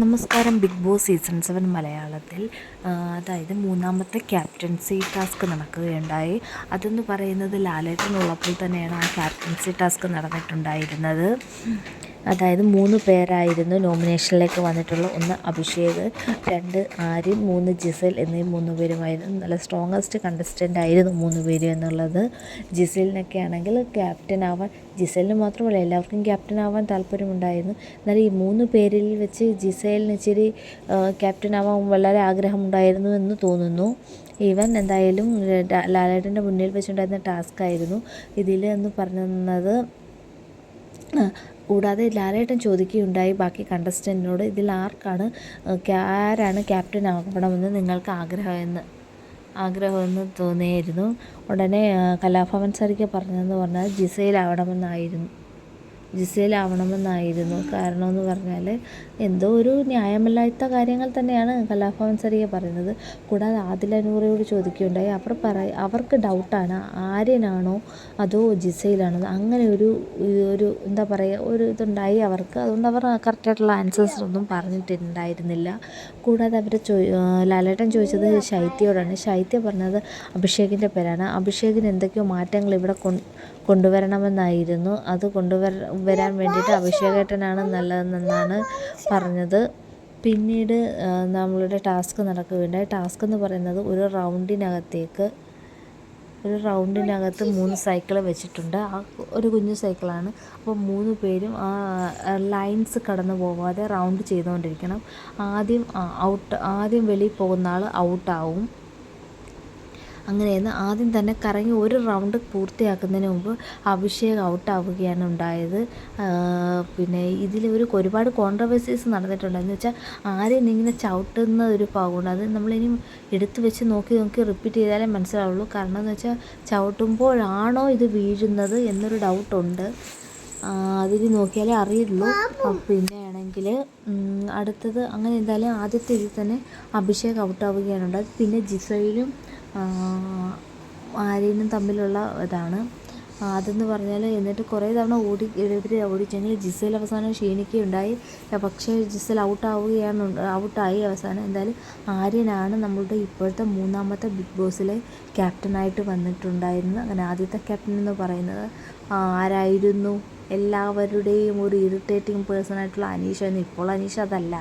നമസ്കാരം big boss season seven മലയാളത്തിൽ അതായത് മൂന്നാമത്തെ ക്യാപ്റ്റൻസി ടാസ്ക് നടക്കുകയുണ്ടായി. അതെന്ന് പറയുന്നത് ലാലേട്ടനുള്ളപ്പോൾ തന്നെയാണ് ആ ക്യാപ്റ്റൻസി ടാസ്ക് നടന്നിട്ടുണ്ടായിരുന്നത്. അതായത് മൂന്ന് പേരായിരുന്നു നോമിനേഷനിലേക്ക് വന്നിട്ടുള്ള ഒന്ന് അഭിഷേക് രണ്ട് ആര്യൻ മൂന്ന് ജിസൽ എന്നീ മൂന്ന് പേരുമായിരുന്നു. നല്ല സ്ട്രോങ്ങസ്റ്റ് കണ്ടസ്റ്റന്റ് ആയിരുന്നു മൂന്ന് പേര് എന്നുള്ളത്. ജിസലിനൊക്കെ ആണെങ്കിൽ ക്യാപ്റ്റൻ ആവാൻ ജിസലിന് മാത്രമല്ല എല്ലാവർക്കും ക്യാപ്റ്റൻ ആവാൻ താല്പര്യമുണ്ടായിരുന്നു. എന്നാൽ ഈ മൂന്ന് പേരിൽ വെച്ച് ജിസേലിന് ഇച്ചിരി ക്യാപ്റ്റൻ ആവാൻ വളരെ ആഗ്രഹമുണ്ടായിരുന്നു എന്ന് തോന്നുന്നു. ഈവൻ എന്തായാലും ലാലേട്ടന്റെ മുന്നിൽ വെച്ചുണ്ടായിരുന്ന ടാസ്ക് ആയിരുന്നു. ഇതിൽ എന്ന് പറഞ്ഞത് കൂടാതെ ലാലേട്ടൻ ചോദിക്കുകയുണ്ടായി. ബാക്കി കണ്ടസ്റ്റന്റിനോട് ഇതിൽ ആർക്കാണ് ആരാണ് ക്യാപ്റ്റൻ ആകണമെന്ന് നിങ്ങൾക്ക് ആഗ്രഹമെന്ന് ആഗ്രഹമെന്ന് തോന്നിയായിരുന്നു. ഉടനെ കലാഭവൻ സാറിക്ക് പറഞ്ഞതെന്ന് പറഞ്ഞാൽ ജിസയിലാവണമെന്നായിരുന്നു. ജിസയിലാവണമെന്നായിരുന്നു കാരണമെന്ന് പറഞ്ഞാൽ എന്തോ ഒരു ന്യായമല്ലാത്ത കാര്യങ്ങൾ തന്നെയാണ് കലാഭവൻ സാറിക്ക് പറയുന്നത്. കൂടാതെ ആദിൽ അനൂറയോട് ചോദിക്കുകയുണ്ടായി. അവർ പറ അവർക്ക് ഡൗട്ടാണ്. ആര്യനാണോ അതോ ജിസയിലാണോ? അങ്ങനെ ഒരു ഒരു എന്താ പറയുക ഒരു ഇതുണ്ടായി അവർക്ക്. അതുകൊണ്ട് അവർ കറക്റ്റായിട്ടുള്ള ആൻസേഴ്സ് ഒന്നും പറഞ്ഞിട്ടുണ്ടായിരുന്നില്ല. കൂടാതെ അവർ ചോ ലാലേട്ടൻ ചോദിച്ചത് ശൈത്യയോടാണ്. ശൈത്യ പറഞ്ഞത് അഭിഷേകിന്റെ പേരാണ്. അഭിഷേകിന് എന്തൊക്കെയോ മാറ്റങ്ങൾ ഇവിടെ കൊണ്ടുവരണമെന്നായിരുന്നു. അത് കൊണ്ടുവര വരാൻ വേണ്ടിയിട്ട് അഭിഷേകേട്ടനാണ് നല്ലതെന്നാണ് പറഞ്ഞത്. പിന്നീട് നമ്മളുടെ ടാസ്ക് നടക്കുകയുണ്ടായി ടാസ്ക് എന്ന് പറയുന്നത് ഒരു റൗണ്ടിനകത്തേക്ക് ഒരു റൗണ്ടിനകത്ത് മൂന്ന് സൈക്കിൾ വെച്ചിട്ടുണ്ട്. ആ ഒരു കുഞ്ഞു സൈക്കിളാണ്. അപ്പോൾ മൂന്ന് പേരും ആ ലൈൻസ് കടന്നു പോവാതെ റൗണ്ട് ചെയ്തുകൊണ്ടിരിക്കണം. ആദ്യം ഔട്ട് ആദ്യം വെളിയിൽ പോകുന്ന ആൾ ഔട്ടാവും. അങ്ങനെയെന്ന് ആദ്യം തന്നെ കറങ്ങി ഒരു റൗണ്ട് പൂർത്തിയാക്കുന്നതിന് മുമ്പ് അഭിഷേക് ഔട്ടാവുകയാണ് ഉണ്ടായത്. പിന്നെ ഇതിൽ ഒരു ഒരുപാട് കോൺട്രവേഴ്സീസ് നടന്നിട്ടുണ്ട്. എന്ന് വെച്ചാൽ ആരെയും ഇങ്ങനെ ചവിട്ടുന്ന ഒരു പാകുണ്ട് അത് നമ്മളിനി എടുത്തു വെച്ച് നോക്കി നോക്കി റിപ്പീറ്റ് ചെയ്താലേ മനസ്സിലാവുള്ളൂ. കാരണം എന്ന് വെച്ചാൽ ചവിട്ടുമ്പോഴാണോ ഇത് വീഴുന്നത് എന്നൊരു ഡൗട്ടുണ്ട് അതിന് നോക്കിയാലേ അറിയുള്ളൂ. പിന്നെ ആണെങ്കിൽ അടുത്തത് അങ്ങനെ എന്തായാലും ആദ്യത്തെ ഇതിൽ തന്നെ അഭിഷേക് ഔട്ടാവുകയാണ് ഉണ്ടായത്. പിന്നെ ജിസയിലും ആര്യനും തമ്മിലുള്ള ഇതാണ്. അതെന്ന് പറഞ്ഞാൽ എന്നിട്ട് കുറേ തവണ ഓടി ഇവർ ഓടിച്ചെങ്കിൽ ജിസൽ അവസാനം ക്ഷീണിക്കുകയുണ്ടായി. പക്ഷേ ജിസൽ ഔട്ടാവുകയാണ് ഔട്ടായി അവസാനം. എന്തായാലും ആര്യനാണ് നമ്മളുടെ ഇപ്പോഴത്തെ മൂന്നാമത്തെ ബിഗ് ബോസിലെ ക്യാപ്റ്റനായിട്ട് വന്നിട്ടുണ്ടായിരുന്നു അങ്ങനെ ആദ്യത്തെ ക്യാപ്റ്റൻ എന്ന് പറയുന്നത് ആരായിരുന്നു? എല്ലാവരുടെയും ഒരു ഇറിറ്റേറ്റിംഗ് പേഴ്സണായിട്ടുള്ള അനീഷ എന്ന് ഇപ്പോൾ അനീഷ അതല്ല.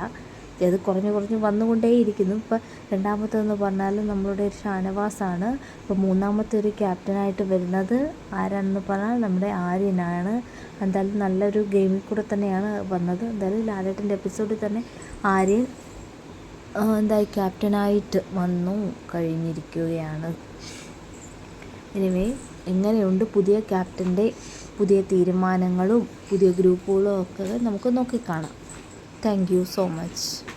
അത് കുറഞ്ഞ് കുറഞ്ഞ് വന്നുകൊണ്ടേയിരിക്കുന്നു. ഇപ്പോൾ രണ്ടാമത്തെന്ന് പറഞ്ഞാൽ നമ്മളുടെ ഒരു ഷാനവാസാണ്. ഇപ്പോൾ മൂന്നാമത്തെ ഒരു ക്യാപ്റ്റനായിട്ട് വരുന്നത് ആരാണെന്ന് പറഞ്ഞാൽ നമ്മുടെ ആര്യനാണ്. എന്തായാലും നല്ലൊരു ഗെയിമിൽ കൂടെ തന്നെയാണ് വന്നത്. എന്തായാലും ലാലേട്ടന്റെ എപ്പിസോഡിൽ തന്നെ ആര്യൻ എന്തായി ക്യാപ്റ്റനായിട്ട് വന്നു കഴിഞ്ഞിരിക്കുകയാണ്. എനിവേ എങ്ങനെയുണ്ട് പുതിയ ക്യാപ്റ്റന്റെ പുതിയ തീരുമാനങ്ങളും പുതിയ ഗ്രൂപ്പുകളും ഒക്കെ നമുക്ക് നോക്കിക്കാണാം. thank you so much.